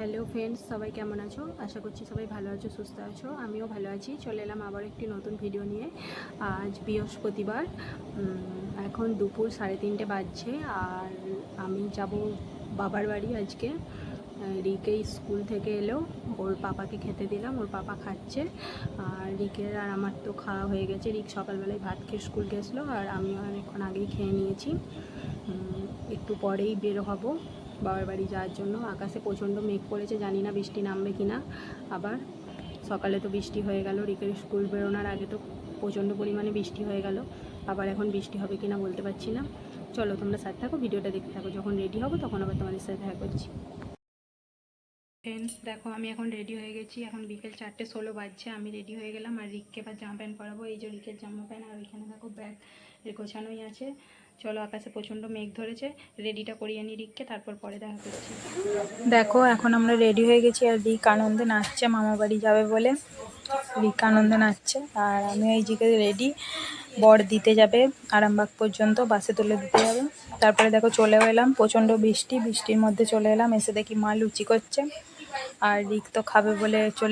Hello friends, সবাই কেমন আছো? আশা করছি সবাই ভালো আছো, সুস্থ আছো। আমিও ভালো আছি। চলে এলাম আবার একটি নতুন ভিডিও নিয়ে। আজ বৃহস্পতিবার। এখন দুপুর সাড়ে তিনটে বাজছে আর আমি যাব বাবার বাড়ি আজকে। রিকে স্কুল থেকে এলো। ওর পাপাকে খেতে দিলাম, ওর পাপা খাচ্ছে। আর রিকের আর আমার তো খাওয়া হয়ে গেছে। রিক সকালবেলায় ভাত খেয়ে স্কুল গেছিল আর আমিও অনেকক্ষণ আগেই খেয়ে নিয়েছি। একটু পরেই বের হব। বাবার বাড়ি যাওয়ার জন্য। আকাশে প্রচণ্ড মেঘ পড়েছে জানি না বৃষ্টি নামবে কি না আবার সকালে তো বৃষ্টি হয়ে গেল, রিকের স্কুল বেরোনোর আগে তো প্রচণ্ড পরিমাণে বৃষ্টি হয়ে গেল। আবার এখন বৃষ্টি হবে কি না বলতে পারছি না। চলো তোমরা সাথে থাকো, ভিডিওটা দেখতে থাকো। যখন রেডি হব, তখন আবার তোমাদের সাথে দেখা করছি। ফ্রেন্ডস দেখো, আমি এখন রেডি হয়ে গেছি। এখন বিকেল চারটে ষোলো বাজছে, আমি রেডি হয়ে গেলাম। আর রিককে বা জামা প্যান্ট পরাবো। এই যে রিকের জামা প্যান্ট, আর ওইখানে দেখো ব্যাগ গোছানোই আছে। চলো আকাশে প্রচণ্ড মেঘ ধরেছে রেডিটা করিয়ে নিই রিককে, তারপর পরে দেখা করছি। দেখো, এখন আমরা রেডি হয়ে গেছি আর রিক আনন্দে নাচছে, মামা বাড়ি যাবে বলে। রিক আনন্দে নাচছে আর আমি এই জিকে রেডি বর দিতে যাবে আরামবাগ পর্যন্ত, বাসে তুলে দিতে যাবে। তারপরে দেখো, চলেও এলাম, প্রচণ্ড বৃষ্টি, বৃষ্টির মধ্যে চলে এলাম, এসে দেখি মা লুচি করছে। আর রিক তো খাবে বলে চলে